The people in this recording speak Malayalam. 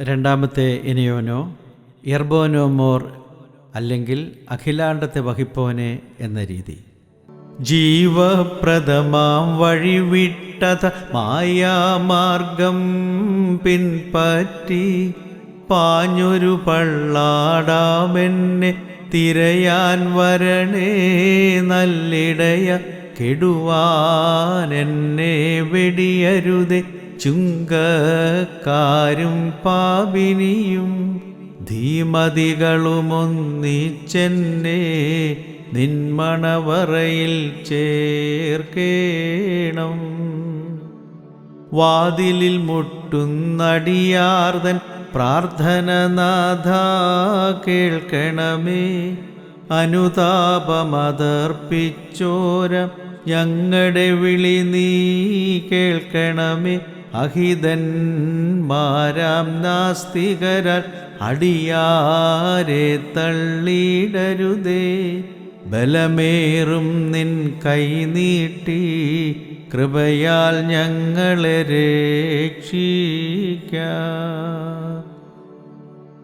രണ്ടാമത്തെ ഇനിയോനോ എർബോനോമോർ അല്ലെങ്കിൽ അഖിലാണ്ടത്തെ വഹിപ്പോനെ എന്ന രീതി. ജീവപ്രദമാം വഴിവിട്ടത മായാമാർഗം പിൻപറ്റി പാഞ്ഞൊരു പള്ളാടാമെന്നെ തിരയാൻ വരണേ നല്ലിടയ കെടുവാൻ എന്നെ വെടിയരുതേ. ചുങ്കക്കാരും പാപിനിയും ധീമതികളുമൊന്നിച്ചെന്നെ നിന്മണവറയിൽ ചേർക്കേണം. വാതിലിൽ മുട്ടുന്നടിയാർതൻ പ്രാർത്ഥനനാഥ കേൾക്കണമേ. അനുതാപമതർപ്പിച്ചോരം ഞങ്ങളുടെ വിളി നീ കേൾക്കണമേ. അഹിതന്മാരാം നാസ്തികരാൽ അടിയാരെ തള്ളിയിടരുതേ. ബലമേറും നിൻ കൈ നീട്ടി കൃപയാൽ ഞങ്ങളെ രക്ഷിക്കാം.